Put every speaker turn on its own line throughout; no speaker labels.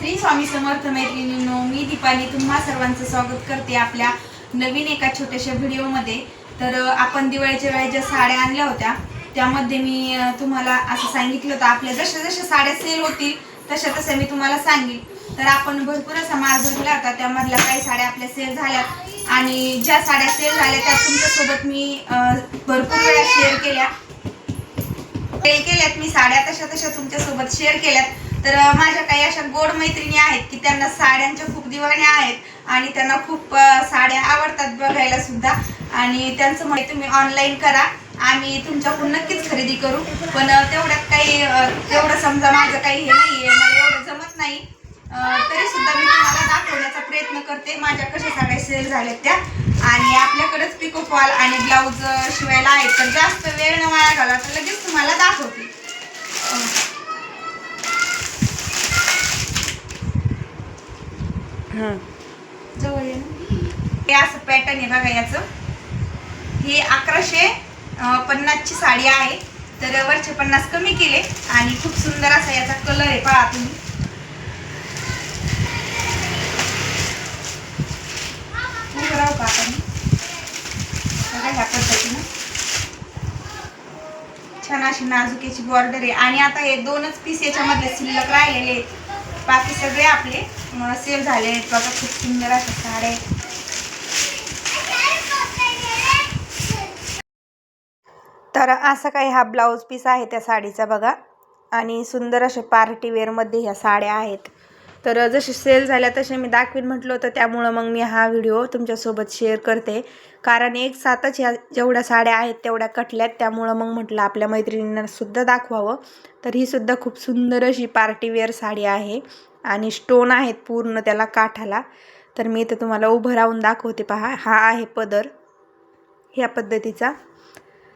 श्री स्वामी समर्थ मैत्रिणींनो मी दीपाली. तुम्हा सर्वांचं स्वागत करते आपल्या नवीन एका छोट्याशा व्हिडिओमध्ये. तर आपण दिवाळीच्या वेळेस ज्या साड्या आणल्या होत्या त्यामध्ये मी तुम्हाला असं सांगितलं होतं आपल्या जशा जशा साड्या सेल होतील तशा तशा मी तुम्हाला सांगेन. तर आपण भरपूर असा माल भरला होता त्यामधल्या काही साड्या आपल्या सेल झाल्या. आणि ज्या साड्या सेल झाल्या त्या तुमच्यासोबत मी भरपूर वेळा शेअर केल्या. केल्यात मी साड्या तशा तशा तुमच्यासोबत शेअर केल्यात. तर माझ्या काही अशा गोड मैत्रिणी आहेत की त्यांना साड्यांच्या खूप दिवाण्या आहेत आणि त्यांना खूप साड्या आवडतात बघायला सुद्धा. आणि त्यांचं म्हणजे तुम्ही ऑनलाईन करा. आम्ही तुमच्याकडून नक्कीच खरेदी करू. पण तेवढ्यात काही तेवढं समजा माझं काही हे नाही आहे मला एवढं जमत नाही. तरी सुद्धा मी तुम्हाला दाखवण्याचा प्रयत्न करते. माझ्या कशा साड्या सेल झाल्यात त्या. आणि आपल्याकडेच पिको फॉल आणि ब्लाऊज शिवायला आहेत. तर जास्त वेळ न वाया घाला तर लगेच तुम्हाला दाखवते. अं, जवळ ये हे असं पॅटर्न आहे बघा याचं. हे अकराशे पन्नासची साडी आहे. तर वरचे पन्नास कमी केले आणि खूप सुंदर असा याचा कलर आहे पहा तुम्ही. राहू का आपण? बघा ह्या पद्धतीनं. छान अशी नाजुकीची बॉर्डर आहे. आणि आता हे दोनच पीस याच्यामध्ये शिल्लक राहिलेले आहेत. बाकी सगळे आपले सेल झाले आहेत. बघा खूप सुंदर अशा साड्या आहेत. तर असं काही हा ब्लाऊज पीस आहे त्या साडीचा बघा. आणि सुंदर अशा पार्टी वेअरमध्ये ह्या साड्या आहेत. तर जसे सेल झाल्या तसे मी दाखवीन म्हटलं होतं. त्यामुळं मग मी हा व्हिडिओ तुमच्यासोबत शेअर करते. कारण एक सातच ह्या जेवढ्या साड्या आहेत तेवढ्या कटल्यात त्यामुळं मग म्हटलं आपल्या मैत्रिणींना सुद्धा दाखवावं. तर ही सुद्धा खूप सुंदर अशी पार्टी वेअर साडी आहे. आणि स्टोन आहेत पूर्ण त्याला काठाला. तर मी इथं तुम्हाला उभं राहून दाखवते पहा. हा आहे पदर. ह्या पद्धतीचा.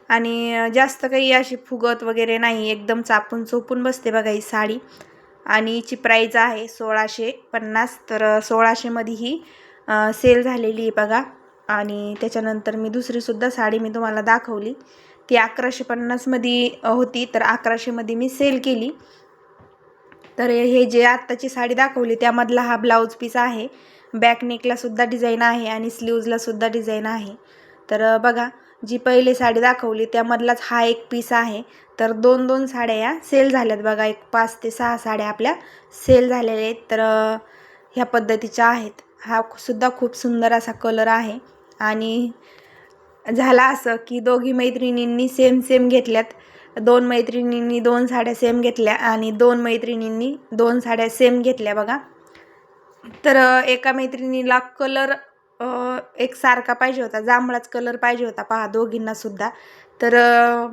आणि जास्त काही अशी फुगत वगैरे नाही. एकदम चापून चोपून बसते बघा ही साडी. आणि हिची प्राईज आहे सोळाशे पन्नास. तर सोळाशेमध्ये ही सेल झालेली आहे बघा. आणि त्याच्यानंतर मी दुसरीसुद्धा साडी मी तुम्हाला दाखवली. ती अकराशे पन्नासमध्ये होती. तर अकराशेमध्ये मी सेल केली. तर हे जे आत्ताची साडी दाखवली त्यामधला हा ब्लाऊज पीस आहे. बॅक नेकलासुद्धा डिझाईन आहे आणि स्लीव्जलासुद्धा डिझाईन आहे. तर बघा जी पहिले साडी दाखवली त्यामधलाच हा एक पीस आहे. तर दोन दोन साड्या या सेल झाल्यात बघा. एक पाच ते सहा साड्या आपल्या सेल झालेल्या आहेत. तर ह्या पद्धतीच्या आहेत. हा सुद्धा खूप सुंदर असा कलर आहे. आणि झाला असं की दोघी मैत्रिणींनी सेम सेम घेतल्यात. दोन मैत्रिणींनी दोन साड्या सेम घेतल्या आणि दोन मैत्रिणींनी दोन साड्या सेम घेतल्या बघा. तर एका मैत्रिणीला कलर एक सारखा पाहिजे होता. जांभळाच कलर पाहिजे होता पहा दोघींना सुद्धा. तर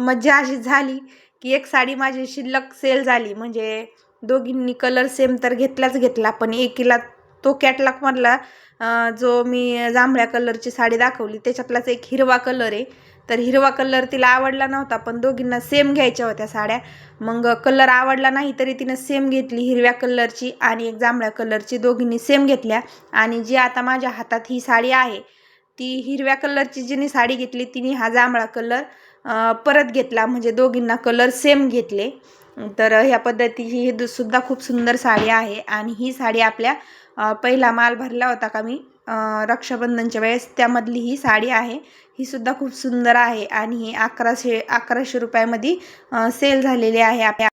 मज्जा अशी झाली की एक साडी माझी शिल्लक सेल झाली. म्हणजे दोघींनी कलर सेम तर घेतलाच घेतला पण एकीला तो कॅटलॉगमधला जो मी जांभळ्या कलरची साडी दाखवली त्याच्यातलाच एक हिरवा कलर आहे. तर हिरवा कलर तिला आवडला नव्हता पण दोघींना सेम घ्यायच्या होत्या साड्या. मग कलर आवडला नाही तरी तिनं सेम घेतली हिरव्या कलरची आणि एक जांभळ्या कलरची दोघींनी सेम घेतल्या. आणि जी आता माझ्या हातात ही साडी आहे ती हिरव्या कलरची जिने साडी घेतली तिने हा जांभळा कलर परत घेतला. म्हणजे दोघींना कलर सेम घेतले. तर ह्या पद्धतीची ही सुद्धा खूप सुंदर साडी आहे. आणि ही साडी आपल्या पहिला माल भरला होता का मी? रक्षाबंधनच्या वेळेस त्यामधली ही साडी आहे. ही सुद्धा खूप सुंदर आहे आणि ही अकराशे अकराशे रुपयामध्ये सेल झालेली आहे आपल्या.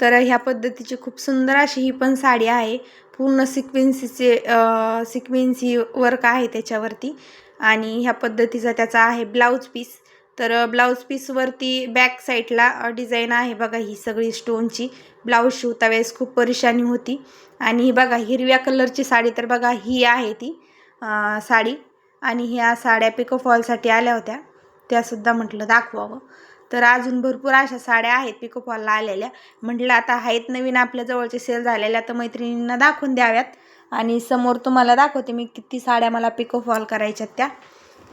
तर ह्या पद्धतीची खूप सुंदर अशी ही पण साडी आहे. पूर्ण सिक्वेन्सीचे सिक्वेन्सी वर्क आहे त्याच्यावरती. आणि ह्या पद्धतीचा त्याचा आहे ब्लाऊज पीस तर ब्लाऊज पीसवरती बॅक साईडला डिझाईन आहे बघा ही सगळी स्टोनची. ब्लाऊज शिवता वेळेस खूप परेशानी होती. आणि ही बघा हिरव्या कलरची साडी तर बघा ही आहे ती साडी. आणि ह्या साड्या पिको फॉलसाठी आल्या होत्या. त्यासुद्धा म्हटलं दाखवावं. तर अजून भरपूर अशा साड्या आहेत पिको फॉलला आलेल्या. म्हटलं आता आहेत नवीन आपल्या जवळचे सेल झालेल्या तर मैत्रिणींना दाखवून द्याव्यात. आणि समोर तुम्हाला दाखवते मी किती साड्या मला पिको फॉल करायच्यात त्या.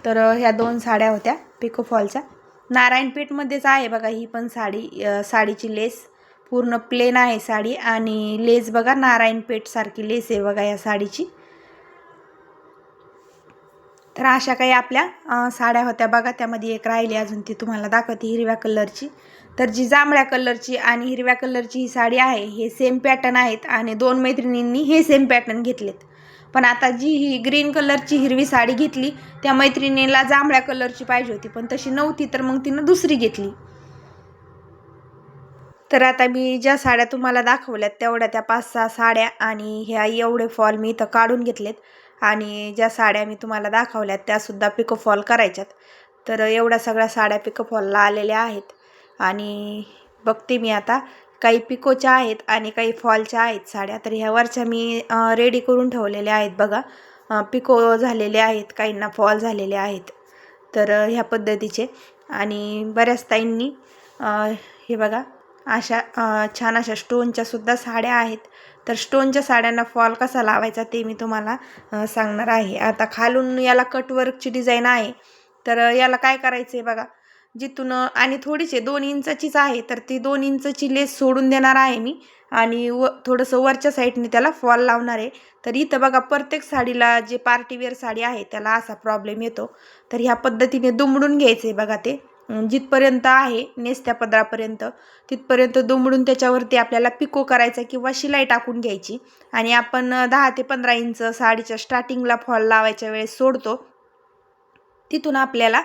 तर ह्या दोन साड्या होत्या पिको फॉलच्या नारायणपेठमध्येच आहे बघा ही पण साडी साडीची लेस. पूर्ण प्लेन आहे साडी आणि लेस बघा नारायणपेठसारखी लेस आहे बघा या साडीची. तर अशा काही आपल्या साड्या होत्या बघा त्यामध्ये एक राहिली अजून ती तुम्हाला दाखवते हिरव्या कलरची. तर जी जांभळ्या कलरची आणि हिरव्या कलरची ही साडी आहे हे सेम पॅटर्न आहेत आणि दोन मैत्रिणींनी हे सेम पॅटर्न घेतलेत. पण आता जी ही ग्रीन कलरची हिरवी साडी घेतली त्या मैत्रिणीला जांभळ्या कलरची पाहिजे होती पण तशी नव्हती तर मग तिनं दुसरी घेतली. तर आता मी ज्या साड्या तुम्हाला दाखवल्यात तेवढ्या त्या पाच सहा साड्या आणि ह्या एवढे फॉल मी इथं काढून घेतलेत. आणि ज्या साड्या मी तुम्हाला दाखवल्यात त्यासुद्धा पिको फॉल करायच्यात. तर एवढ्या सगळ्या साड्या पिको फॉलला आलेल्या आहेत. आणि बघते मी आता काही पिकोच्या आहेत आणि काही फॉलच्या आहेत साड्या. तर ह्या वरच्या मी रेडी करून ठेवलेल्या आहेत बघा. पिको झालेले आहेत काहींना फॉल झालेले आहेत. तर ह्या पद्धतीचे. आणि बऱ्याच ताईंनी हे बघा अशा छान अशा स्टोनच्या सुद्धा साड्या आहेत. तर स्टोनच्या साड्यांना फॉल कसा लावायचा ते मी तुम्हाला सांगणार आहे. आता खालून याला कटवर्कची डिझाईन आहे. तर याला काय करायचं आहे बघा? जिथून आणि थोडीशी दोन इंचाचीच आहे तर ती दोन इंचाची लेस सोडून देणार आहे मी. आणि व थोडंसं वरच्या साईडने त्याला फॉल लावणार आहे. तर इथं बघा प्रत्येक साडीला जे पार्टीवेअर साडी आहे त्याला असा प्रॉब्लेम येतो. तर ह्या पद्धतीने दुमडून घ्यायचं आहे बघा ते. जिथपर्यंत आहे नेसत्या पदरापर्यंत तिथपर्यंत दुमडून त्याच्यावरती आपल्याला पिको करायचा किंवा शिलाई टाकून घ्यायची. आणि आपण दहा ते पंधरा इंच साडीच्या स्टार्टिंगला फॉल लावायच्या वेळेस सोडतो. तिथून आपल्याला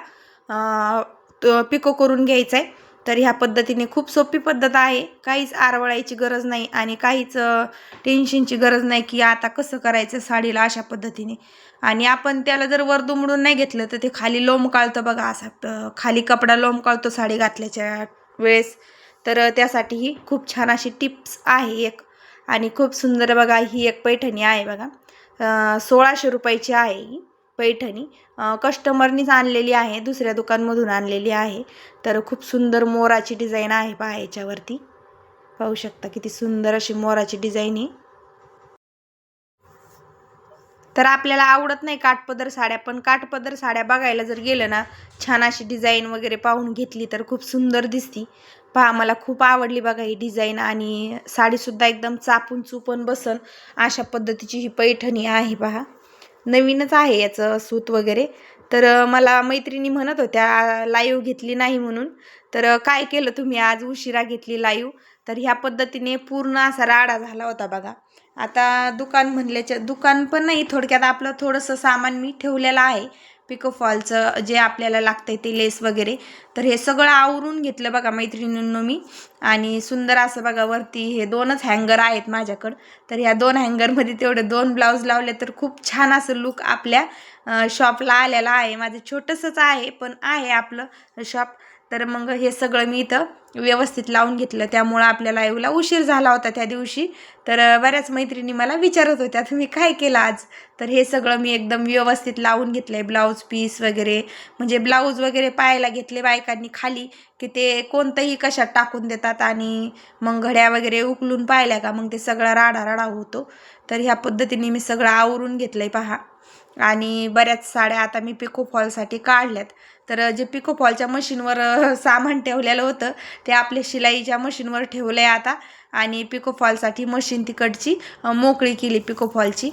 तो पिको करून घ्यायचं आहे तर ह्या पद्धतीने खूप सोपी पद्धत आहे. काहीच आरवळायची गरज नाही आणि काहीच टेन्शनची गरज नाही की आता कसं करायचं साडीला अशा पद्धतीने. आणि आपण त्याला जर वर दुमडून नाही घेतलं तर ते खाली लोंबकाळतं बघा असा खाली कपडा लोंबकाळतो साडी घातल्याच्या वेळेस. तर त्यासाठीही खूप छान अशी टिप्स आहे एक. आणि खूप सुंदर बघा ही एक पैठणी आहे बघा. सोळाशे रुपयाची आहे ही. पैठणी. कस्टमरनीच आणलेली आहे दुसऱ्या दुकानमधून आणलेली आहे. तर खूप सुंदर मोराची डिझाईन आहे पहा याच्यावरती. पाहू शकता किती सुंदर अशी मोराची डिझाईन आहे. तर आपल्याला आवडत नाही काठपदर साड्या पण काठपदर साड्या बघायला जर गेलं ना छान अशी डिझाईन वगैरे पाहून घेतली तर खूप सुंदर दिसती. पहा मला खूप आवडली बघा ही डिझाईन आणि साडीसुद्धा एकदम चापून चुपून बसन अशा पद्धतीची ही पैठणी आहे पहा. नवीनच आहे याचं सूत वगैरे. तर मला मैत्रिणी म्हणत होत्या लाईव्ह घेतली नाही म्हणून. तर काय केलं तुम्ही? आज उशिरा घेतली लाईव्ह. तर ह्या पद्धतीने पूर्ण असा राडा झाला होता बघा. आता दुकान म्हणल्याच्या दुकान पण नाही थोडक्यात आपलं थोडंसं सामान मी ठेवलेलं आहे. पिको फॉलचं जे आपल्याला लागतंय ते लेस वगैरे. तर हे सगळं आवरून घेतलं बघा मैत्रिणींनो मी. आणि सुंदर असं बघा वरती हे दोनच हँगर आहेत माझ्याकडं. तर ह्या दोन हँगरमध्ये तेवढे दोन ब्लाऊज लावले तर खूप छान असं लुक आपल्या शॉपला आलेला आहे. माझं छोटंसंच आहे पण आहे आपलं शॉप तर मग हे सगळं मी इथं व्यवस्थित लावून घेतलं. त्यामुळं आपल्या लाईव्हला उशीर झाला होता त्या दिवशी. तर बऱ्याच मैत्रिणी मला विचारत होत्या तुम्ही काय केलं आज? तर हे सगळं मी एकदम व्यवस्थित लावून घेतलं आहे ब्लाऊज पीस वगैरे म्हणजे ब्लाऊज वगैरे पाहायला घेतले बायकांनी खाली की ते कोणतंही कशात टाकून देतात आणि मग घड्या वगैरे उकलून पाहिल्या का? मग ते सगळा राडा राडा होतो. तर ह्या पद्धतीने मी सगळं आवरून घेतलं आहे पहा. आणि बऱ्याच साड्या आता मी पिको फॉलसाठी काढल्यात. तर जे पिको फॉलच्या मशीनवर सामान ठेवलेलं होतं ते आपल्या शिलाईच्या मशीनवर ठेवलं आहे आता. आणि पिको फॉलसाठी मशीन तिकडची मोकळी केली पिको फॉलची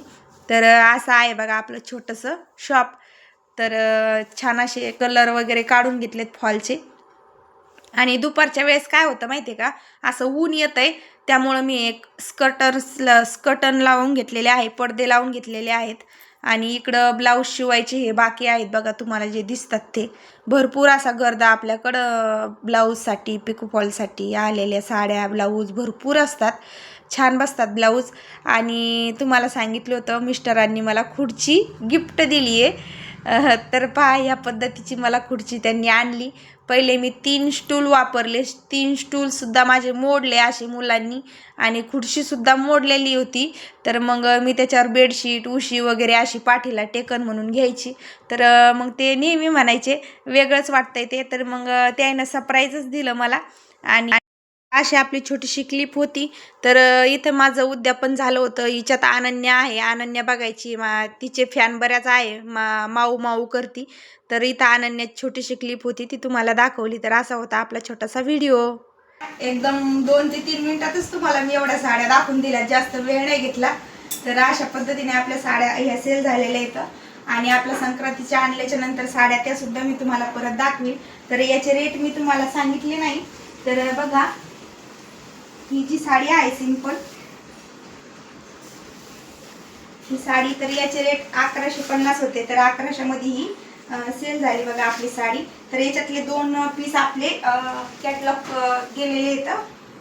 तर असं आहे बघा आपलं छोटंसं शॉप तर छान असे कलर वगैरे काढून घेतलेत फॉलचे आणि दुपारच्या वेळेस काय होतं माहिती आहे का? असं ऊन येतं आहे त्यामुळं मी एक स्कर्टर्स स्कर्टन लावून घेतलेले आहे पडदे लावून घेतलेले आहेत. आणि इकडं ब्लाऊज शिवायचे हे बाकी आहेत बघा तुम्हाला जे दिसतात ते. भरपूर असा गर्दा आपल्याकडं ब्लाऊजसाठी पिकोफॉलसाठी आलेल्या साड्या ब्लाऊज भरपूर असतात. छान बसतात ब्लाऊज आणि तुम्हाला सांगितलं होतं मिस्टरांनी मला खुर्ची गिफ्ट दिली आहे तर पहा ह्या पद्धतीची मला खुर्ची त्यांनी आणली. पहिले मी तीन स्टूल वापरले. तीन स्टूलसुद्धा माझे मोडले असे मुलांनी आणि खुर्चीसुद्धा मोडलेली होती. तर मग मी त्याच्यावर बेडशीट उशी वगैरे अशी पाठीला टेकन म्हणून घ्यायची. तर मग ते नेहमी म्हणायचे वेगळंच वाटतंय ते. तर मग त्यानं सरप्राईजच दिलं मला. आणि अशी आपली छोटीशी क्लिप होती. तर इथं माझं उद्यापन झालं होतं. हिच्यात अनन्या आहे. अनन्या बघायची. मा तिचे फॅन बऱ्याच आहे. मा माऊ माऊ करती. तर इथं अनन्याची छोटीशी क्लिप होती. ती तुम्हाला दाखवली. तर असा होता आपला छोटासा व्हिडिओ एकदम दोन ते तीन मिनिटातच तुम्हाला मी एवढ्या साड्या दाखवून दिल्या. जास्त वेळ नाही घेतला. तर अशा पद्धतीने आपल्या साड्या ह्या सेल झालेल्या आहेत. आणि आपल्या संक्रांतीच्या आणल्याच्या नंतर साड्या त्या सुद्धा मी तुम्हाला परत दाखवीन. तर याचे रेट मी तुम्हाला सांगितले नाही. तर बघा. ही जी साडी आहे सिंपल ही साडी तर याचे रेट अकराशे पन्नास होते. तर अकराशे मध्ये ही सेल झाली बघा आपली साडी. तर याच्यातले दोन पीस आपले कॅटलॉग गेलेले आहेत.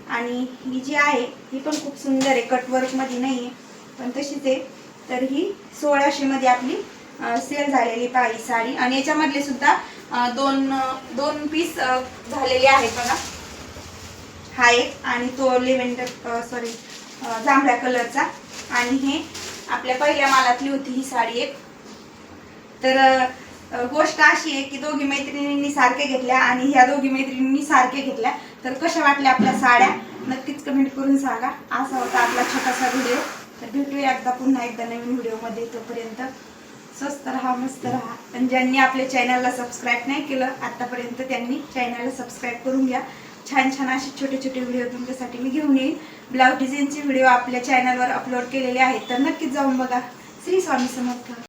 आणि ही जी आहे ही पण खूप सुंदर आहे. कटवर्कमध्ये नाही आहे पण तशीच आहे. तर ही सोळाशे मध्ये आपली सेल झालेली पाहिजे साडी. आणि याच्यामधले सुद्धा दोन दोन पीस झालेले आहेत बघा. हा एक आणि तो लेव्हेंडर सॉरी जांभळ्या कलरचा आणि हे आपल्या पहिल्या मालातली होती ही साडी एक. तर गोष्ट अशी आहे की दोघी मैत्रिणींनी सारखे घेतल्या आणि ह्या दोघी मैत्रिणींनी सारखे घेतल्या. तर कशा वाटल्या आपल्या साड्या? नक्कीच कमेंट करून सांगा. असा होता आपला छोटासा व्हिडिओ तर भेटूया एकदा पुन्हा एकदा नवीन व्हिडिओमध्ये तोपर्यंत. स्वस्त राहा मस्त राहा. आणि ज्यांनी आपल्या चॅनलला सबस्क्राईब नाही केलं आतापर्यंत त्यांनी चॅनलला सबस्क्राईब करून घ्या. छान छान असे छोटे छोटे व्हिडिओ तुमच्यासाठी मी घेऊन येईन. ब्लाऊज डिझाईनचे व्हिडिओ आपल्या चॅनलवर अपलोड केलेले आहेत तर नक्कीच जाऊन बघा. श्री स्वामी समर्थ.